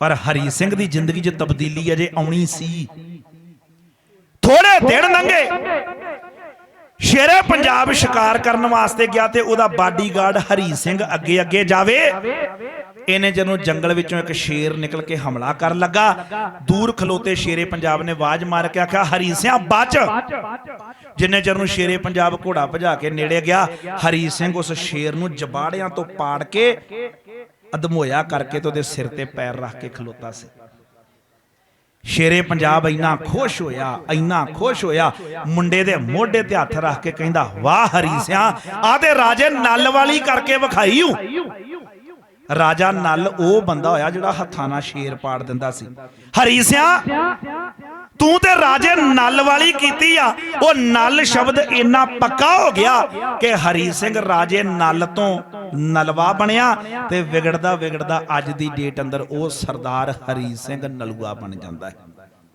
ਪਰ ਹਰੀ ਸਿੰਘ ਦੀ ਜ਼ਿੰਦਗੀ 'ਚ ਤਬਦੀਲੀ ਅਜੇ ਆਉਣੀ ਸੀ। ਥੋੜੇ ਦਿਨ ਲੰਘੇ। ਸ਼ੇਰੇ ਪੰਜਾਬ ਸ਼ਿਕਾਰ ਕਰਨ ਵਾਸਤੇ ਗਿਆ ਤੇ ਉਹਦਾ ਬਾਡੀਗਾਰਡ ਹਰੀ ਸਿੰਘ ਅੱਗੇ ਅੱਗੇ ਜਾਵੇ। ਇਹਨੇ ਜਦੋਂ ਜੰਗਲ ਵਿੱਚੋਂ ਇੱਕ ਸ਼ੇਰ ਨਿਕਲ ਕੇ ਹਮਲਾ ਕਰਨ ਲੱਗਾ। ਦੂਰ ਖਲੋਤੇ ਸ਼ੇਰੇ ਪੰਜਾਬ ਨੇ ਆਵਾਜ਼ ਮਾਰ ਕੇ ਆਖਿਆ, ਹਰੀ ਸਿਆ, ਬਚ। ਜਿੰਨੇ ਚਿਰ ਨੂੰ ਸ਼ੇਰੇ ਪੰਜਾਬ ਘੋੜਾ ਭਜਾ ਕੇ ਨੇੜੇ ਗਿਆ, ਹਰੀ ਸਿੰਘ ਉਸ ਸ਼ੇਰ ਨੂੰ ਜਬਾੜਿਆਂ ਤੋਂ ਪਾੜ ਕੇ ਅਧਮੋਇਆ ਕਰਕੇ ਤੇ ਉਹਦੇ ਸਿਰ ਤੇ ਪੈਰ ਰੱਖ ਕੇ ਖਲੋਤਾ ਸੀ। ਸ਼ੇਰੇ ਪੰਜਾਬ ਇੰਨਾ ਖੁਸ਼ ਹੋਇਆ, ਇੰਨਾ ਖੁਸ਼ ਹੋਇਆ, ਮੁੰਡੇ ਦੇ ਮੋਢੇ ਤੇ ਹੱਥ ਰੱਖ ਕੇ ਕਹਿੰਦਾ, ਵਾਹ ਹਰੀ ਸਿਆ ਆ ਤੇ ਰਾਜੇ ਨਲ ਵਾਲੀ ਕਰਕੇ ਵਿਖਾਈ ਹੂੰ ਰਾਜਾ ਨਲ ਉਹ ਬੰਦਾ ਹੋਇਆ ਜਿਹੜਾ ਹੱਥਾਂ ਨਾਲ ਸ਼ੇਰ ਪਾੜ ਦਿੰਦਾ ਸੀ। ਹਰੀ ਸਿਆ, ਤੂੰ ਤੇ ਰਾਜੇ ਨਲ ਵਾਲੀ ਕੀਤੀ ਆ। ਉਹ ਨਲ ਸ਼ਬਦ ਇੰਨਾ ਪੱਕਾ ਹੋ ਗਿਆ ਕਿ ਹਰੀ ਸਿੰਘ ਰਾਜੇ ਨਲ ਤੋਂ ਨਲਵਾ ਬਣਿਆ ਤੇ ਵਿਗੜਦਾ ਵਿਗੜਦਾ ਅੱਜ ਦੀ ਡੇਟ ਅੰਦਰ ਉਹ ਸਰਦਾਰ ਹਰੀ ਸਿੰਘ ਨਲੂਆ ਬਣ ਜਾਂਦਾ ਹੈ।